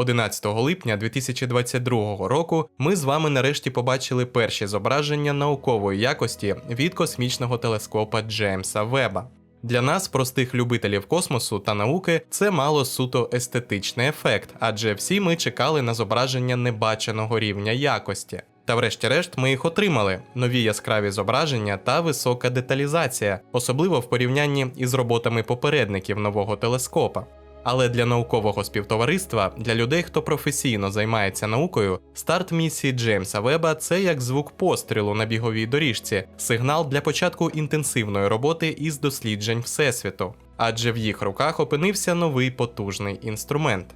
11 липня 2022 року ми з вами нарешті побачили перші зображення наукової якості від космічного телескопа Джеймса Веба. Для нас, простих любителів космосу та науки, це мало суто естетичний ефект, адже всі ми чекали на зображення небаченого рівня якості. Та врешті-решт ми їх отримали: нові яскраві зображення та висока деталізація, особливо в порівнянні із роботами попередників нового телескопа. Але для наукового співтовариства, для людей, хто професійно займається наукою, старт місії Джеймса Веба це як звук пострілу на біговій доріжці, сигнал для початку інтенсивної роботи із досліджень Всесвіту, адже в їх руках опинився новий потужний інструмент.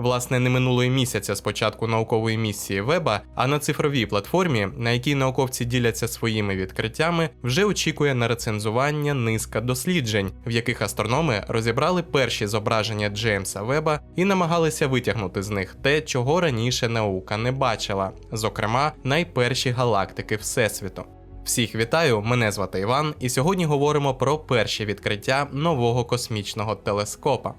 Власне, не минуло й місяця з початку наукової місії Веба, а на цифровій платформі, на якій науковці діляться своїми відкриттями, вже очікує на рецензування низка досліджень, в яких астрономи розібрали перші зображення Джеймса Веба і намагалися витягнути з них те, чого раніше наука не бачила, зокрема, найперші галактики Всесвіту. Всіх вітаю! Мене звати Іван, і сьогодні говоримо про перші відкриття нового космічного телескопа.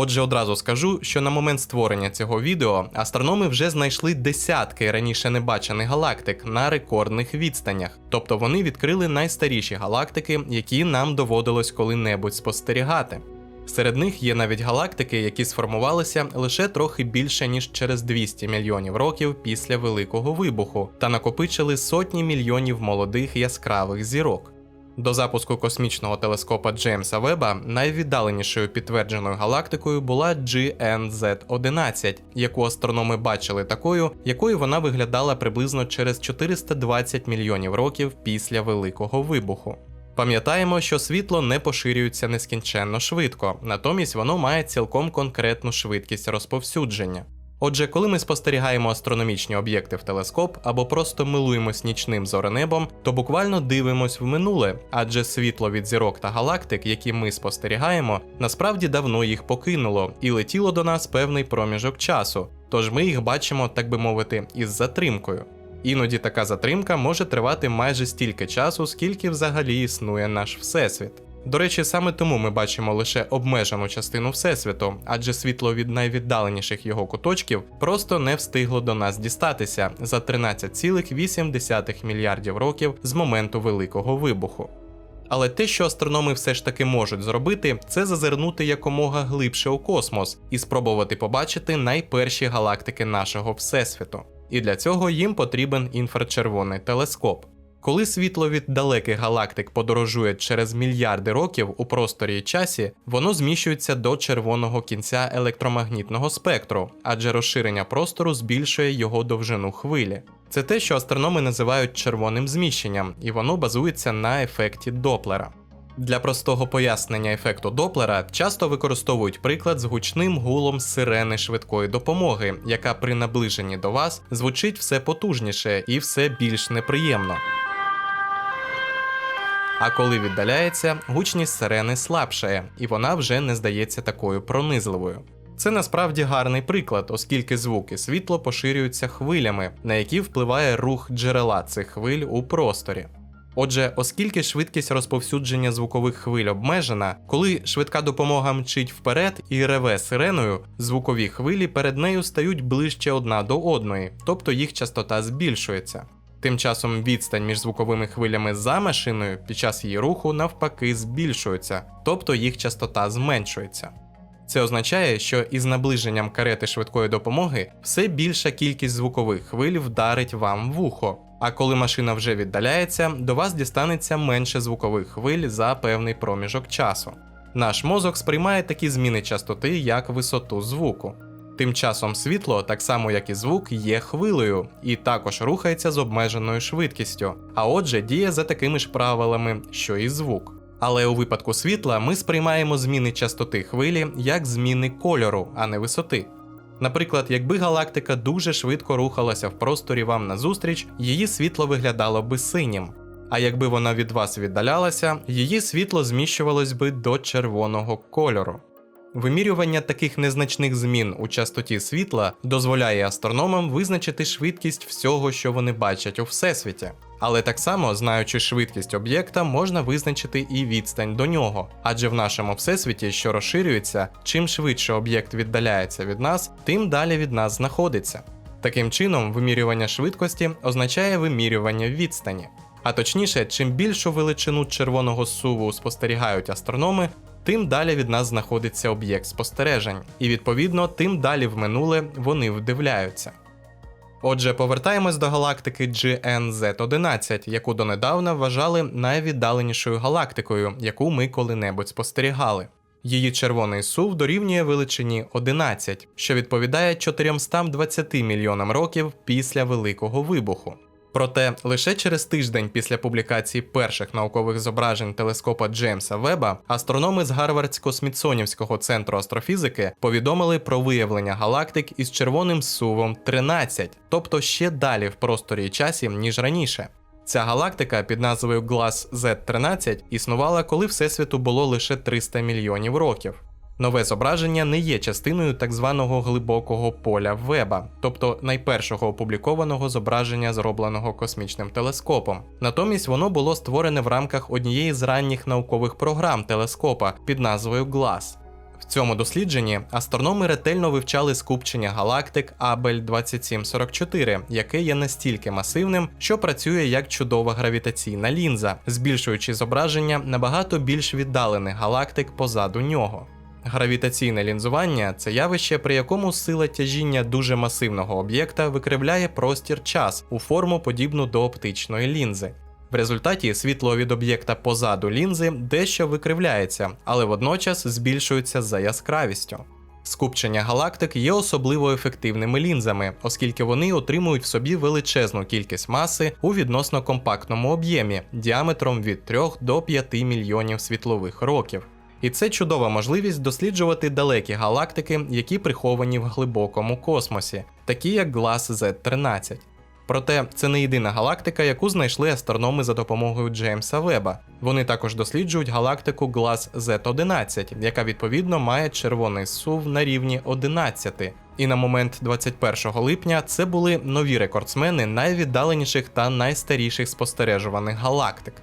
Отже, одразу скажу, що на момент створення цього відео астрономи вже знайшли десятки раніше небачених галактик на рекордних відстанях, тобто вони відкрили найстаріші галактики, які нам доводилось коли-небудь спостерігати. Серед них є навіть галактики, які сформувалися лише трохи більше ніж через 200 мільйонів років після Великого вибуху та накопичили сотні мільйонів молодих яскравих зірок. До запуску космічного телескопа Джеймса Веба найвіддаленішою підтвердженою галактикою була GNZ-11, яку астрономи бачили такою, якою вона виглядала приблизно через 420 мільйонів років після Великого вибуху. Пам'ятаємо, що світло не поширюється нескінченно швидко, натомість воно має цілком конкретну швидкість розповсюдження. Отже, коли ми спостерігаємо астрономічні об'єкти в телескоп або просто милуємось нічним зоренебом, то буквально дивимось в минуле, адже світло від зірок та галактик, які ми спостерігаємо, насправді давно їх покинуло і летіло до нас певний проміжок часу, тож ми їх бачимо, так би мовити, із затримкою. Іноді така затримка може тривати майже стільки часу, скільки взагалі існує наш всесвіт. До речі, саме тому ми бачимо лише обмежену частину Всесвіту, адже світло від найвіддаленіших його куточків просто не встигло до нас дістатися за 13,8 мільярдів років з моменту Великого вибуху. Але те, що астрономи все ж таки можуть зробити, це зазирнути якомога глибше у космос і спробувати побачити найперші галактики нашого Всесвіту. І для цього їм потрібен інфрачервоний телескоп. Коли світло від далеких галактик подорожує через мільярди років у просторі і часі, воно зміщується до червоного кінця електромагнітного спектру, адже розширення простору збільшує його довжину хвилі. Це те, що астрономи називають червоним зміщенням, і воно базується на ефекті Доплера. Для простого пояснення ефекту Доплера часто використовують приклад з гучним гулом сирени швидкої допомоги, яка при наближенні до вас звучить все потужніше і все більш неприємно. А коли віддаляється, гучність сирени слабшає, і вона вже не здається такою пронизливою. Це насправді гарний приклад, оскільки звук і світло поширюються хвилями, на які впливає рух джерела цих хвиль у просторі. Отже, оскільки швидкість розповсюдження звукових хвиль обмежена, коли швидка допомога мчить вперед і реве сиреною, звукові хвилі перед нею стають ближче одна до одної, тобто їх частота збільшується. Тим часом відстань між звуковими хвилями за машиною під час її руху навпаки збільшується, тобто їх частота зменшується. Це означає, що із наближенням карети швидкої допомоги все більша кількість звукових хвиль вдарить вам в ухо. А коли машина вже віддаляється, до вас дістанеться менше звукових хвиль за певний проміжок часу. Наш мозок сприймає такі зміни частоти як висоту звуку. Тим часом світло, так само як і звук, є хвилею і також рухається з обмеженою швидкістю, а отже, діє за такими ж правилами, що і звук. Але у випадку світла ми сприймаємо зміни частоти хвилі як зміни кольору, а не висоти. Наприклад, якби галактика дуже швидко рухалася в просторі вам назустріч, її світло виглядало би синім. А якби вона від вас віддалялася, її світло зміщувалось би до червоного кольору. Вимірювання таких незначних змін у частоті світла дозволяє астрономам визначити швидкість всього, що вони бачать у всесвіті. Але так само, знаючи швидкість об'єкта, можна визначити і відстань до нього. Адже в нашому всесвіті, що розширюється, чим швидше об'єкт віддаляється від нас, тим далі від нас знаходиться. Таким чином, вимірювання швидкості означає вимірювання відстані. А точніше, чим більшу величину червоного суву спостерігають астрономи, тим далі від нас знаходиться об'єкт спостережень, і відповідно, тим далі в минуле вони вдивляються. Отже, повертаємось до галактики GNZ11, яку донедавна вважали найвіддаленішою галактикою, яку ми коли-небудь спостерігали. Її червоний сув дорівнює величині 11, що відповідає 420 мільйонам років після Великого вибуху. Проте лише через тиждень після публікації перших наукових зображень телескопа Джеймса Веба астрономи з Гарвардсько-Смітсонівського центру астрофізики повідомили про виявлення галактик із червоним сувом 13, тобто ще далі в просторі і часі, ніж раніше. Ця галактика під назвою Glass Z13 існувала, коли Всесвіту було лише 300 мільйонів років. Нове зображення не є частиною так званого глибокого поля Веба, тобто найпершого опублікованого зображення, зробленого космічним телескопом. Натомість воно було створене в рамках однієї з ранніх наукових програм телескопа під назвою GLASS. В цьому дослідженні астрономи ретельно вивчали скупчення галактик Абель 2744, яке є настільки масивним, що працює як чудова гравітаційна лінза, збільшуючи зображення набагато більш віддалених галактик позаду нього. Гравітаційне лінзування це явище, при якому сила тяжіння дуже масивного об'єкта викривляє простір час у форму подібну до оптичної лінзи. В результаті світло від об'єкта позаду лінзи дещо викривляється, але водночас збільшується за яскравістю. Скупчення галактик є особливо ефективними лінзами, оскільки вони отримують в собі величезну кількість маси у відносно компактному об'ємі діаметром від 3 до 5 мільйонів світлових років. І це чудова можливість досліджувати далекі галактики, які приховані в глибокому космосі, такі як Glass Z13. Проте це не єдина галактика, яку знайшли астрономи за допомогою Джеймса Веба. Вони також досліджують галактику Glass Z11, яка відповідно має червоний сув на рівні 11. І на момент 21 липня це були нові рекордсмени найвіддаленіших та найстаріших спостережуваних галактик.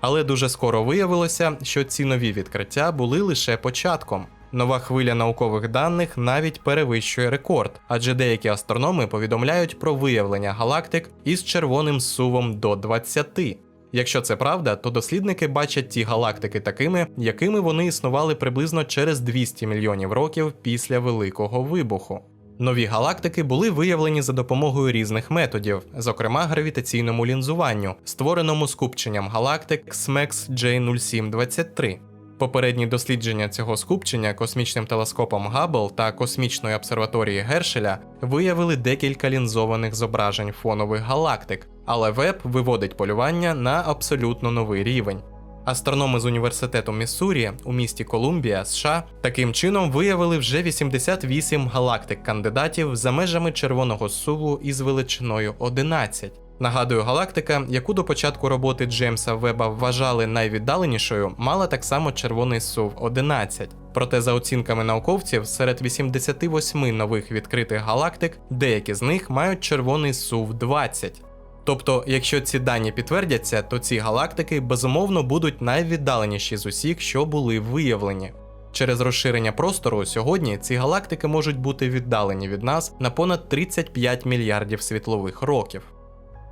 Але дуже скоро виявилося, що ці нові відкриття були лише початком. Нова хвиля наукових даних навіть перевищує рекорд, адже деякі астрономи повідомляють про виявлення галактик із червоним сувом до 20. Якщо це правда, то дослідники бачать ті галактики такими, якими вони існували приблизно через 200 мільйонів років після Великого вибуху. Нові галактики були виявлені за допомогою різних методів, зокрема гравітаційному лінзуванню, створеному скупченням галактик SMAX J0723. Попередні дослідження цього скупчення космічним телескопом Габбл та космічної обсерваторії Гершеля виявили декілька лінзованих зображень фонових галактик, але Веб виводить полювання на абсолютно новий рівень. Астрономи з університету Міссурі у місті Колумбія, США, таким чином виявили вже 88 галактик кандидатів за межами червоного суву із величиною 11. Нагадую, галактика, яку до початку роботи Джеймса Веба вважали найвіддаленішою, мала так само червоний сув 11. Проте, за оцінками науковців, серед 88 нових відкритих галактик деякі з них мають червоний сув 20. Тобто, якщо ці дані підтвердяться, то ці галактики безумовно будуть найвіддаленіші з усіх, що були виявлені. Через розширення простору сьогодні ці галактики можуть бути віддалені від нас на понад 35 мільярдів світлових років.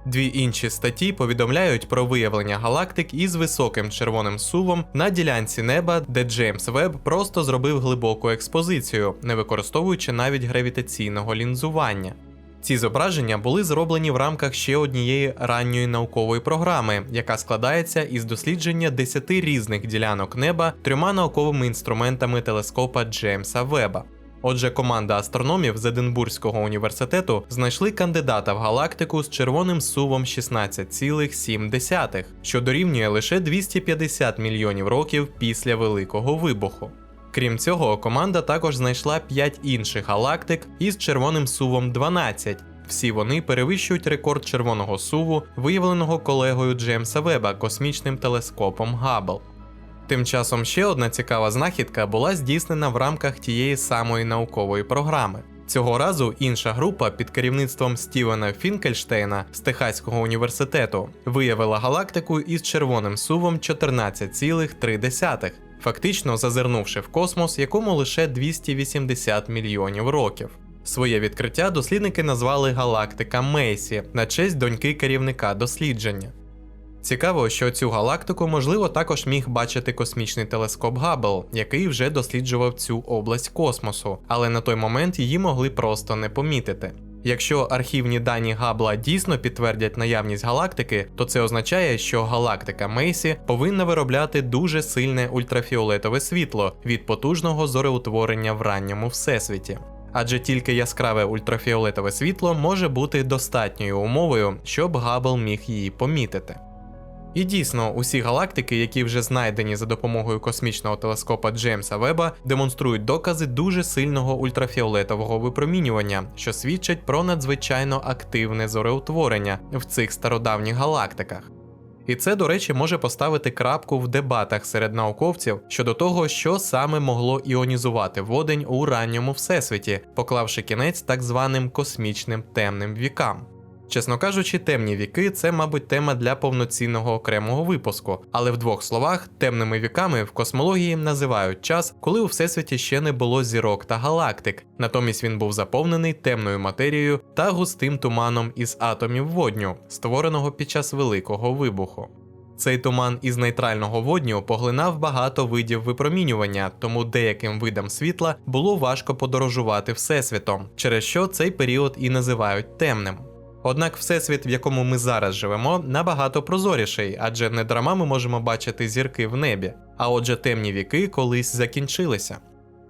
Дві інші статті повідомляють про виявлення галактик із високим червоним сувом на ділянці неба, де Джеймс Веб просто зробив глибоку експозицію, не використовуючи навіть гравітаційного лінзування. Ці зображення були зроблені в рамках ще однієї ранньої наукової програми, яка складається із дослідження 10 різних ділянок неба трьома науковими інструментами телескопа Джеймса Веба. Отже, команда астрономів з Единбурзького університету знайшли кандидата в галактику з червоним сувом 16,7, що дорівнює лише 250 мільйонів років після Великого вибуху. Крім цього, команда також знайшла 5 інших галактик із червоним сувом 12. Всі вони перевищують рекорд червоного суву, виявленого колегою Джеймса Веба космічним телескопом Габбл. Тим часом ще одна цікава знахідка була здійснена в рамках тієї самої наукової програми. Цього разу інша група під керівництвом Стівена Фінкельштейна з Техаського університету виявила галактику із червоним сувом 14,3, фактично зазирнувши в космос, якому лише 280 мільйонів років. Своє відкриття дослідники назвали галактика Мейсі на честь доньки керівника дослідження. Цікаво, що цю галактику можливо також міг бачити космічний телескоп Габбл, який вже досліджував цю область космосу, але на той момент її могли просто не помітити. Якщо архівні дані Габла дійсно підтвердять наявність галактики, то це означає, що галактика Мейсі повинна виробляти дуже сильне ультрафіолетове світло від потужного зореутворення в ранньому всесвіті. Адже тільки яскраве ультрафіолетове світло може бути достатньою умовою, щоб Габл міг її помітити. І дійсно, усі галактики, які вже знайдені за допомогою космічного телескопа Джеймса Веба, демонструють докази дуже сильного ультрафіолетового випромінювання, що свідчать про надзвичайно активне зореутворення в цих стародавніх галактиках. І це, до речі, може поставити крапку в дебатах серед науковців щодо того, що саме могло іонізувати водень у ранньому всесвіті, поклавши кінець так званим космічним темним вікам. Чесно кажучи, темні віки це, мабуть, тема для повноцінного окремого випуску, але в двох словах, темними віками в космології називають час, коли у всесвіті ще не було зірок та галактик, натомість він був заповнений темною матерією та густим туманом із атомів водню, створеного під час Великого вибуху. Цей туман із нейтрального водню поглинав багато видів випромінювання, тому деяким видам світла було важко подорожувати всесвітом, через що цей період і називають темним. Однак всесвіт, в якому ми зараз живемо, набагато прозоріший, адже не дарма ми можемо бачити зірки в небі, а отже, темні віки колись закінчилися.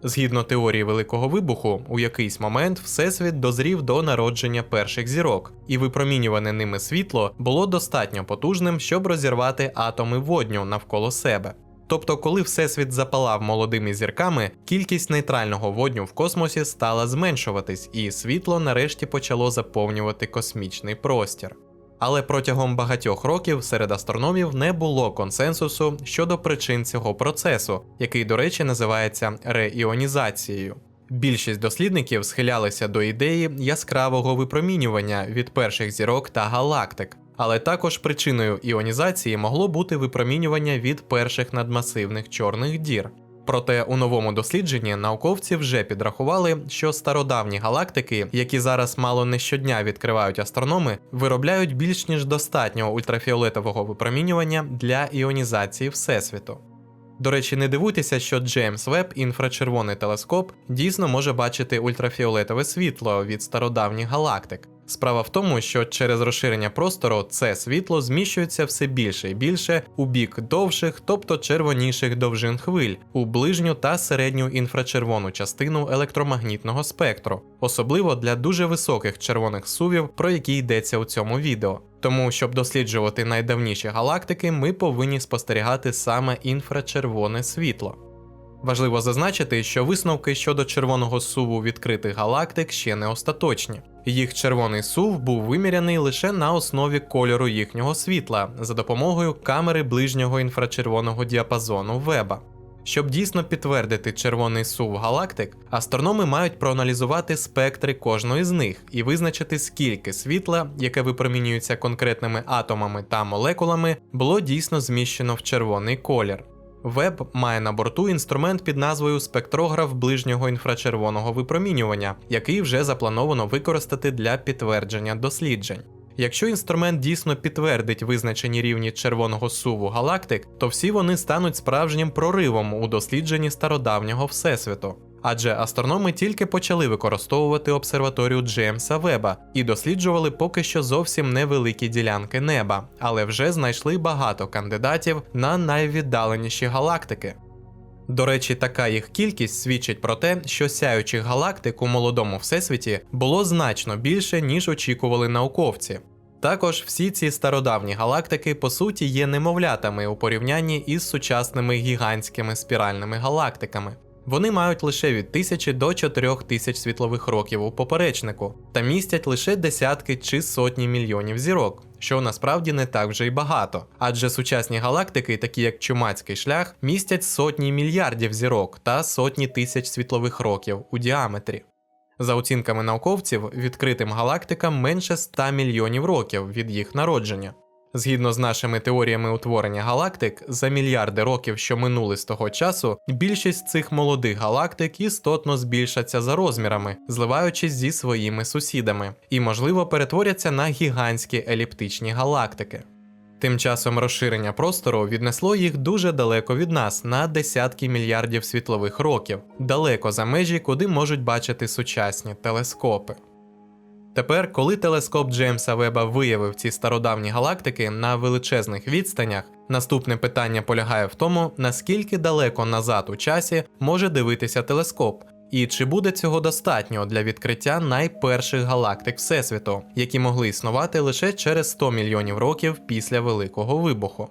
Згідно теорії Великого вибуху, у якийсь момент Всесвіт дозрів до народження перших зірок, і випромінюване ними світло було достатньо потужним, щоб розірвати атоми водню навколо себе. Тобто, коли Всесвіт запалав молодими зірками, кількість нейтрального водню в космосі стала зменшуватись, і світло нарешті почало заповнювати космічний простір. Але протягом багатьох років серед астрономів не було консенсусу щодо причин цього процесу, який, до речі, називається реіонізацією. Більшість дослідників схилялися до ідеї яскравого випромінювання від перших зірок та галактик, але також причиною іонізації могло бути випромінювання від перших надмасивних чорних дір. Проте у новому дослідженні науковці вже підрахували, що стародавні галактики, які зараз мало не щодня відкривають астрономи, виробляють більш ніж достатньо ультрафіолетового випромінювання для іонізації Всесвіту. До речі, не дивуйтеся, що Джеймс Веб інфрачервоний телескоп дійсно може бачити ультрафіолетове світло від стародавніх галактик. Справа в тому, що через розширення простору це світло зміщується все більше і більше у бік довших, тобто червоніших довжин хвиль, у ближню та середню інфрачервону частину електромагнітного спектру, особливо для дуже високих червоних сувів, про які йдеться у цьому відео. Тому, щоб досліджувати найдавніші галактики, ми повинні спостерігати саме інфрачервоне світло. Важливо зазначити, що висновки щодо червоного суву відкритих галактик ще не остаточні. Їх червоний сув був виміряний лише на основі кольору їхнього світла за допомогою камери ближнього інфрачервоного діапазону Веба. Щоб дійсно підтвердити червоний сув галактик, астрономи мають проаналізувати спектри кожної з них і визначити, скільки світла, яке випромінюється конкретними атомами та молекулами, було дійсно зміщено в червоний колір. Веб має на борту інструмент під назвою спектрограф ближнього інфрачервоного випромінювання, який вже заплановано використати для підтвердження досліджень. Якщо інструмент дійсно підтвердить визначені рівні червоного суву галактик, то всі вони стануть справжнім проривом у дослідженні стародавнього всесвіту. Адже астрономи тільки почали використовувати обсерваторію Джеймса Веба і досліджували поки що зовсім невеликі ділянки неба, але вже знайшли багато кандидатів на найвіддаленіші галактики. До речі, така їх кількість свідчить про те, що сяючих галактик у молодому всесвіті було значно більше, ніж очікували науковці. Також всі ці стародавні галактики по суті є немовлятами у порівнянні із сучасними гігантськими спіральними галактиками. Вони мають лише від тисячі до чотирьох тисяч світлових років у поперечнику та містять лише десятки чи сотні мільйонів зірок, що насправді не так вже й багато. Адже сучасні галактики, такі як Чумацький шлях, містять сотні мільярдів зірок та сотні тисяч світлових років у діаметрі. За оцінками науковців, відкритим галактикам менше 100 мільйонів років від їх народження. Згідно з нашими теоріями утворення галактик, за мільярди років, що минули з того часу, більшість цих молодих галактик істотно збільшаться за розмірами, зливаючись зі своїми сусідами, і, можливо, перетворяться на гігантські еліптичні галактики. Тим часом розширення простору віднесло їх дуже далеко від нас на десятки мільярдів світлових років, далеко за межі, куди можуть бачити сучасні телескопи. Тепер, коли телескоп Джеймса Веба виявив ці стародавні галактики на величезних відстанях, наступне питання полягає в тому, наскільки далеко назад у часі може дивитися телескоп, і чи буде цього достатньо для відкриття найперших галактик Всесвіту, які могли існувати лише через 100 мільйонів років після Великого вибуху.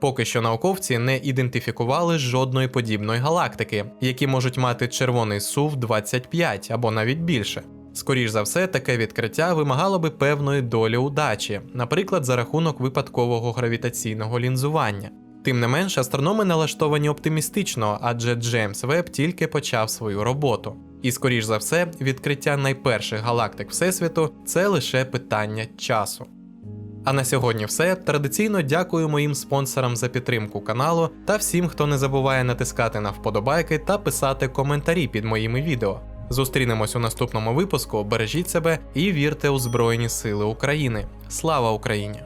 Поки що науковці не ідентифікували жодної подібної галактики, які можуть мати червоний сув 25 або навіть більше. Скоріш за все, таке відкриття вимагало би певної долі удачі, наприклад, за рахунок випадкового гравітаційного лінзування. Тим не менш, астрономи налаштовані оптимістично, адже Джеймс Веб тільки почав свою роботу. І скоріш за все, відкриття найперших галактик Всесвіту це лише питання часу. А на сьогодні все. Традиційно дякую моїм спонсорам за підтримку каналу та всім, хто не забуває натискати на вподобайки та писати коментарі під моїми відео. Зустрінемось у наступному випуску. Бережіть себе і вірте у Збройні Сили України. Слава Україні!